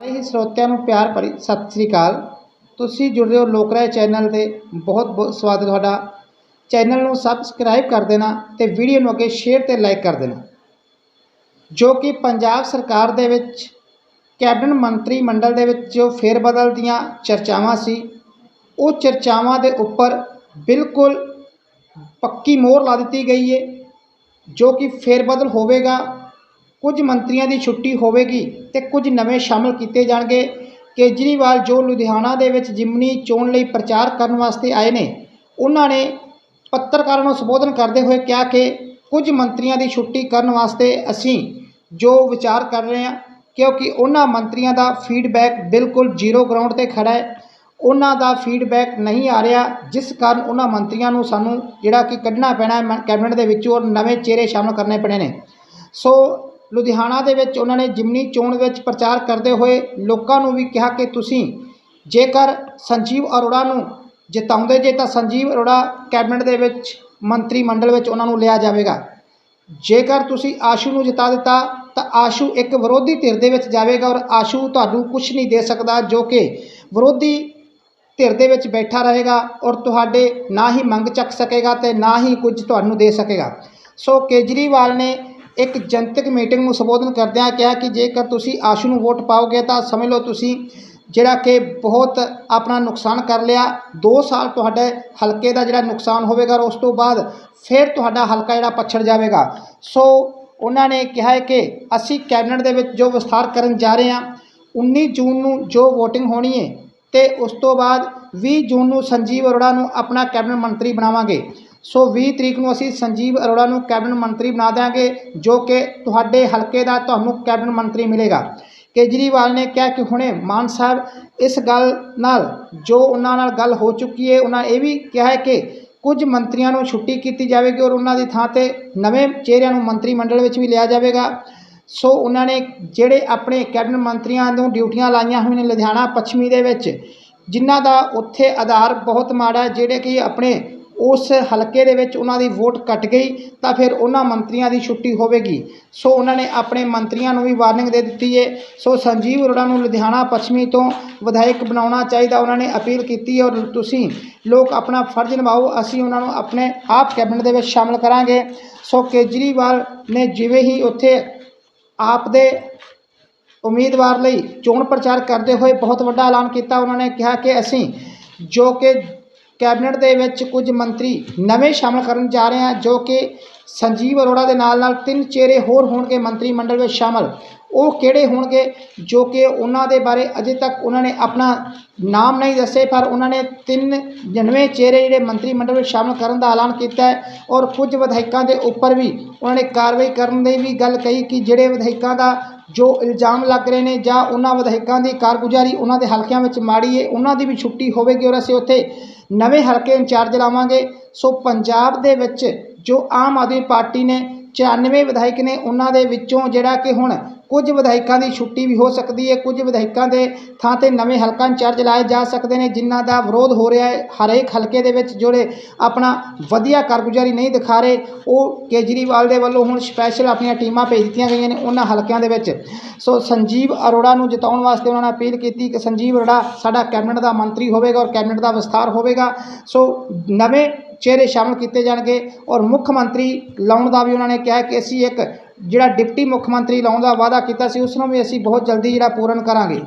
ਸਾਰੇ ਹੀ ਸਰੋਤਿਆਂ ਨੂੰ ਪਿਆਰ ਭਰੀ ਸਤਿ ਸ੍ਰੀ ਅਕਾਲ। ਤੁਸੀਂ ਜੁੜ ਰਹੇ ਹੋ ਲੋਕ ਰਾਏ ਚੈਨਲ ਤੇ। ਬਹੁਤ ਬਹੁਤ ਸਵਾਗਤ ਤੁਹਾਡਾ। ਚੈਨਲ ਨੂੰ ਸਬਸਕ੍ਰਾਈਬ ਕਰ ਦੇਣਾ ਤੇ ਵੀਡੀਓ ਨੂੰ ਅੱਗੇ ਸ਼ੇਅਰ ਤੇ ਲਾਈਕ ਕਰ ਦੇਣਾ। ਜੋ ਕਿ ਪੰਜਾਬ ਸਰਕਾਰ ਦੇ ਵਿੱਚ, ਕੈਬਨਿਟ ਮੰਤਰੀ ਮੰਡਲ ਦੇ ਵਿੱਚ ਜੋ ਫੇਰਬਦਲ ਦੀਆਂ ਚਰਚਾਵਾਂ ਸੀ, ਉਹ ਚਰਚਾਵਾਂ ਦੇ ਉੱਪਰ ਬਿਲਕੁਲ ਪੱਕੀ ਮੋਹਰ ਲਾ ਦਿੱਤੀ ਗਈ ਹੈ ਜੋ ਕਿ ਫੇਰਬਦਲ ਹੋਵੇਗਾ। ਕੁਝ ਮੰਤਰੀਆਂ ਦੀ ਛੁੱਟੀ ਹੋਵੇਗੀ ਤੇ ਕੁਝ ਨਵੇਂ ਸ਼ਾਮਲ ਕੀਤੇ ਜਾਣਗੇ। ਕੇਜਰੀਵਾਲ ਜੋ ਲੁਧਿਆਣਾ ਦੇ ਵਿੱਚ ਜਿਮਨੀ ਚੋਣ ਲਈ ਪ੍ਰਚਾਰ ਕਰਨ ਵਾਸਤੇ ਆਏ ਨੇ, ਉਹਨਾਂ ਨੇ ਪੱਤਰਕਾਰਾਂ ਨੂੰ ਸੰਬੋਧਨ ਕਰਦੇ ਹੋਏ ਕਿਹਾ ਕਿ ਕੁਝ ਮੰਤਰੀਆਂ ਦੀ ਛੁੱਟੀ ਕਰਨ ਵਾਸਤੇ ਅਸੀਂ ਜੋ ਵਿਚਾਰ ਕਰ ਰਹੇ ਹਾਂ, ਕਿਉਂਕਿ ਉਹਨਾਂ ਮੰਤਰੀਆਂ ਦਾ ਫੀਡਬੈਕ ਬਿਲਕੁਲ ਜ਼ੀਰੋ ਗਰਾਊਂਡ ਤੇ ਖੜਾ ਹੈ। ਉਹਨਾਂ ਦਾ ਫੀਡਬੈਕ ਨਹੀਂ ਆ ਰਿਹਾ, ਜਿਸ ਕਾਰਨ ਉਹਨਾਂ ਮੰਤਰੀਆਂ ਨੂੰ ਸਾਨੂੰ ਜਿਹੜਾ ਕਿ ਕੱਢਣਾ ਪੈਣਾ ਹੈ ਕੈਬਨਿਟ ਦੇ ਵਿੱਚੋਂ ਔਰ ਨਵੇਂ ਚਿਹਰੇ ਸ਼ਾਮਲ ਕਰਨੇ ਪੈਣੇ ਨੇ। ਸੋ ਲੁਧਿਆਣਾ ਦੇ ਵਿੱਚ ਉਹਨਾਂ ਨੇ ਜਿਮਨੀ ਚੋਣ ਵਿੱਚ ਪ੍ਰਚਾਰ ਕਰਦੇ ਹੋਏ ਲੋਕਾਂ ਨੂੰ ਵੀ ਕਿਹਾ ਕਿ ਤੁਸੀਂ ਜੇਕਰ ਸੰਜੀਵ ਅਰੋੜਾ ਨੂੰ ਜਿਤਾਉਂਦੇ ਜੇ ਤਾਂ ਸੰਜੀਵ ਅਰੋੜਾ ਕੈਬਨਿਟ ਦੇ ਵਿੱਚ ਮੰਤਰੀ ਮੰਡਲ ਵਿੱਚ ਉਹਨਾਂ ਨੂੰ ਲਿਆ ਜਾਵੇਗਾ। ਜੇਕਰ ਤੁਸੀਂ ਆਸ਼ੂ ਨੂੰ ਜਿਤਾ ਦਿੱਤਾ ਤਾਂ ਆਸ਼ੂ ਇੱਕ ਵਿਰੋਧੀ ਧਿਰ ਦੇ ਵਿੱਚ ਜਾਵੇਗਾ ਔਰ ਆਸ਼ੂ ਤੁਹਾਨੂੰ ਕੁਝ ਨਹੀਂ ਦੇ ਸਕਦਾ ਜੋ ਕਿ ਵਿਰੋਧੀ ਧਿਰ ਦੇ ਵਿੱਚ ਬੈਠਾ ਰਹੇਗਾ ਔਰ ਤੁਹਾਡੇ ਨਾ ਹੀ ਮੰਗ ਚੱਕ ਸਕੇਗਾ ਤੇ ਨਾ ਹੀ ਕੁਝ ਤੁਹਾਨੂੰ ਦੇ ਸਕੇਗਾ। ਸੋ ਕੇਜਰੀਵਾਲ ਨੇ ਇੱਕ ਜਨਤਕ ਮੀਟਿੰਗ ਨੂੰ ਸੰਬੋਧਨ ਕਰਦਿਆਂ ਕਿਹਾ ਕਿ ਜੇਕਰ ਤੁਸੀਂ ਆਸ਼ੂ ਨੂੰ ਵੋਟ ਪਾਓਗੇ ਤਾਂ ਸਮਝ ਲਓ ਤੁਸੀਂ ਜਿਹੜਾ ਕਿ ਬਹੁਤ ਆਪਣਾ ਨੁਕਸਾਨ ਕਰ ਲਿਆ 2 ਸਾਲ ਤੁਹਾਡੇ ਹਲਕੇ ਦਾ ਜਿਹੜਾ ਨੁਕਸਾਨ ਹੋਵੇਗਾ ਔਰ ਉਸ ਤੋਂ ਬਾਅਦ ਫਿਰ ਤੁਹਾਡਾ ਹਲਕਾ ਜਿਹੜਾ ਪਛੜ ਜਾਵੇਗਾ। ਸੋ ਉਹਨਾਂ ਨੇ ਕਿਹਾ ਹੈ ਕਿ ਅਸੀਂ ਕੈਬਨਿਟ ਦੇ ਵਿੱਚ ਜੋ ਵਿਸਥਾਰ ਕਰਨ ਜਾ ਰਹੇ ਹਾਂ 19 ਜੂਨ ਨੂੰ ਜੋ VOTING ਹੋਣੀ ਹੈ ਤੇ ਉਸ ਤੋਂ ਬਾਅਦ 20 ਜੂਨ ਨੂੰ ਸੰਜੀਵ ਅਰੋੜਾ ਨੂੰ ਆਪਣਾ ਕੈਬਨਿਟ ਮੰਤਰੀ ਬਣਾਵਾਂਗੇ। ਸੋ 20 ਤਰੀਕ ਨੂੰ ਅਸੀਂ ਸੰਜੀਵ ਅਰੋੜਾ ਨੂੰ ਕੈਬਨਿਟ ਮੰਤਰੀ ਬਣਾ ਦਿਆਂਗੇ, ਜੋ ਕਿ ਤੁਹਾਡੇ ਹਲਕੇ ਦਾ ਤੁਹਾਨੂੰ ਕੈਬਨਿਟ ਮੰਤਰੀ ਮਿਲੇਗਾ। ਕੇਜਰੀਵਾਲ ਨੇ ਕਿਹਾ ਕਿ ਹੁਣੇ ਮਾਨ ਸਾਹਿਬ ਇਸ ਗੱਲ ਨਾਲ ਜੋ ਉਹਨਾਂ ਨਾਲ ਗੱਲ ਹੋ ਚੁੱਕੀ ਹੈ, ਉਹਨਾਂ ਇਹ ਵੀ ਕਿਹਾ ਹੈ ਕਿ ਕੁਝ ਮੰਤਰੀਆਂ ਨੂੰ ਛੁੱਟੀ ਕੀਤੀ ਜਾਵੇਗੀ ਔਰ ਉਹਨਾਂ ਦੀ ਥਾਂ ਤੇ ਨਵੇਂ ਚਿਹਰਿਆਂ ਨੂੰ ਮੰਤਰੀ ਮੰਡਲ ਵਿੱਚ ਵੀ ਲਿਆ ਜਾਵੇਗਾ। ਸੋ ਉਹਨਾਂ ਨੇ ਜਿਹੜੇ ਆਪਣੇ ਕੈਬਨਿਟ ਮੰਤਰੀਆਂ ਨੂੰ ਡਿਊਟੀਆਂ ਲਾਈਆਂ ਹੋਈਆਂ ਨੇ ਲੁਧਿਆਣਾ, ਪੱਛਮੀ ਦੇ ਵਿੱਚ, ਜਿਨ੍ਹਾਂ ਦਾ ਉੱਥੇ ਆਧਾਰ ਬਹੁਤ ਮਾੜਾ ਹੈ, ਜਿਹੜੇ ਕਿ ਆਪਣੇ ਉਸ ਹਲਕੇ ਦੇ ਵਿੱਚ ਉਹਨਾਂ ਦੀ ਵੋਟ ਕੱਟ ਗਈ, ਤਾਂ ਫਿਰ ਉਹਨਾਂ ਮੰਤਰੀਆਂ ਦੀ ਛੁੱਟੀ ਹੋਵੇਗੀ। ਸੋ ਉਹਨਾਂ ਨੇ ਆਪਣੇ ਮੰਤਰੀਆਂ ਨੂੰ ਵੀ ਵਾਰਨਿੰਗ ਦੇ ਦਿੱਤੀ ਹੈ ਸੋ ਸੰਜੀਵ ਅਰੋੜਾ ਨੂੰ ਲੁਧਿਆਣਾ ਪੱਛਮੀ ਤੋਂ ਵਿਧਾਇਕ ਬਣਾਉਣਾ ਚਾਹੀਦਾ ਉਹਨਾਂ ਨੇ ਅਪੀਲ ਕੀਤੀ ਔਰ ਤੁਸੀਂ ਲੋਕ ਆਪਣਾ ਫਰਜ਼ ਨਿਭਾਓ, ਅਸੀਂ ਉਹਨਾਂ ਨੂੰ ਆਪਣੇ ਆਪ ਕੈਬਨਿਟ ਦੇ ਵਿੱਚ ਸ਼ਾਮਲ ਕਰਾਂਗੇ। ਸੋ ਕੇਜਰੀਵਾਲ ਨੇ ਜਿਵੇਂ ਹੀ ਉੱਥੇ ਆਪ ਦੇ ਉਮੀਦਵਾਰ ਲਈ ਚੋਣ ਪ੍ਰਚਾਰ ਕਰਦੇ ਹੋਏ ਬਹੁਤ ਵੱਡਾ ਐਲਾਨ ਕੀਤਾ, ਉਹਨਾਂ ਨੇ ਕਿਹਾ ਕਿ ਅਸੀਂ ਜੋ ਕਿ ਕੈਬਨਿਟ ਦੇ ਵਿੱਚ ਕੁਝ ਮੰਤਰੀ ਨਵੇਂ ਸ਼ਾਮਲ ਕਰਨ ਜਾ ਰਹੇ ਹਾਂ ਜੋ ਕਿ ਸੰਜੀਵ ਅਰੋੜਾ ਦੇ ਨਾਲ ਨਾਲ ਤਿੰਨ ਚਿਹਰੇ ਹੋਰ ਹੋਣਗੇ ਮੰਤਰੀ ਮੰਡਲ ਵਿੱਚ ਸ਼ਾਮਲ। ਉਹ ਕਿਹੜੇ ਹੋਣਗੇ, ਜੋ ਕਿ ਉਹਨਾਂ ਦੇ ਬਾਰੇ ਅਜੇ ਤੱਕ ਉਹਨਾਂ ਨੇ ਆਪਣਾ ਨਾਮ ਨਹੀਂ ਦੱਸੇ, ਪਰ ਉਹਨਾਂ ਨੇ ਤਿੰਨ 99 ਚਿਹਰੇ ਜਿਹੜੇ ਮੰਤਰੀ ਮੰਡਲ ਵਿੱਚ ਸ਼ਾਮਲ ਕਰਨ ਦਾ ਐਲਾਨ ਕੀਤਾ ਹੈ ਔਰ ਕੁਝ ਵਿਧਾਇਕਾਂ ਦੇ ਉੱਪਰ ਵੀ ਉਹਨਾਂ ਨੇ ਕਾਰਵਾਈ ਕਰਨ ਦੀ ਵੀ ਗੱਲ ਕਹੀ ਕਿ ਜਿਹੜੇ ਵਿਧਾਇਕਾਂ ਦਾ ਜੋ ਇਲਜ਼ਾਮ ਲੱਗ ਰਹੇ ਨੇ ਜਾਂ ਉਹਨਾਂ ਵਿਧਾਇਕਾਂ ਦੀ ਕਾਰਗੁਜ਼ਾਰੀ ਉਹਨਾਂ ਦੇ ਹਲਕਿਆਂ ਵਿੱਚ ਮਾੜੀ ਹੈ ਉਹਨਾਂ ਦੀ ਵੀ ਛੁੱਟੀ ਹੋਵੇਗੀ ਔਰ ਅਸੀਂ ਉੱਥੇ ਨਵੇਂ ਹਲਕੇ ਇੰਚਾਰਜ ਲਾਵਾਂਗੇ। ਸੋ ਪੰਜਾਬ ਦੇ ਵਿੱਚ ਜੋ ਆਮ ਆਦਮੀ ਪਾਰਟੀ ਨੇ 94 ਵਿਧਾਇਕ ਨੇ, ਉਹਨਾਂ ਦੇ ਵਿੱਚੋਂ ਜਿਹੜਾ ਕਿ ਹੁਣ ਕੁਝ ਵਿਧਾਇਕਾਂ ਦੀ ਛੁੱਟੀ ਵੀ ਹੋ ਸਕਦੀ ਹੈ, ਕੁਝ ਵਿਧਾਇਕਾਂ ਦੇ ਥਾਂ ਤੇ ਨਵੇਂ ਹਲਕਾ ਇੰਚਾਰਜ ਲਾਏ ਜਾ ਸਕਦੇ ਨੇ, ਜਿਨ੍ਹਾਂ ਦਾ ਵਿਰੋਧ ਹੋ ਰਿਹਾ ਹੈ, ਹਰੇਕ ਹਲਕੇ ਦੇ ਵਿੱਚ ਜਿਹੜੇ ਆਪਣਾ ਵਧੀਆ ਕਾਰਗੁਜ਼ਾਰੀ ਨਹੀਂ ਦਿਖਾ ਰਹੇ, ਉਹ ਕੇਜਰੀਵਾਲ ਦੇ ਵੱਲੋਂ ਹੁਣ ਸਪੈਸ਼ਲ ਆਪਣੀਆਂ ਟੀਮਾਂ ਭੇਜ ਦਿੱਤੀਆਂ ਗਈਆਂ ਨੇ ਉਹਨਾਂ ਹਲਕਿਆਂ ਦੇ ਵਿੱਚ। ਸੋ ਸੰਜੀਵ ਅਰੋੜਾ ਨੂੰ ਜਿਤਾਉਣ ਵਾਸਤੇ ਉਹਨਾਂ ਨੇ ਅਪੀਲ ਕੀਤੀ ਕਿ ਸੰਜੀਵ ਅਰੋੜਾ ਸਾਡਾ ਕੈਬਨਿਟ ਦਾ ਮੰਤਰੀ ਹੋਵੇਗਾ ਔਰ ਕੈਬਨਿਟ ਦਾ ਵਿਸਥਾਰ ਹੋਵੇਗਾ। ਸੋ ਨਵੇਂ ਚਿਹਰੇ ਸ਼ਾਮਲ ਕੀਤੇ ਜਾਣਗੇ ਔਰ ਮੁੱਖ ਮੰਤਰੀ ਲਾਉਣ ਦਾ ਵੀ ਉਹਨਾਂ ਨੇ ਕਿਹਾ ਕਿ ਅਸੀਂ ਇੱਕ ਜਿਹੜਾ ਡਿਪਟੀ ਮੁੱਖ ਮੰਤਰੀ ਲਾਉਣ ਦਾ ਵਾਅਦਾ ਕੀਤਾ ਸੀ, ਉਸ ਨੂੰ ਵੀ ਅਸੀਂ ਬਹੁਤ ਜਲਦੀ ਜਿਹੜਾ ਪੂਰਨ ਕਰਾਂਗੇ।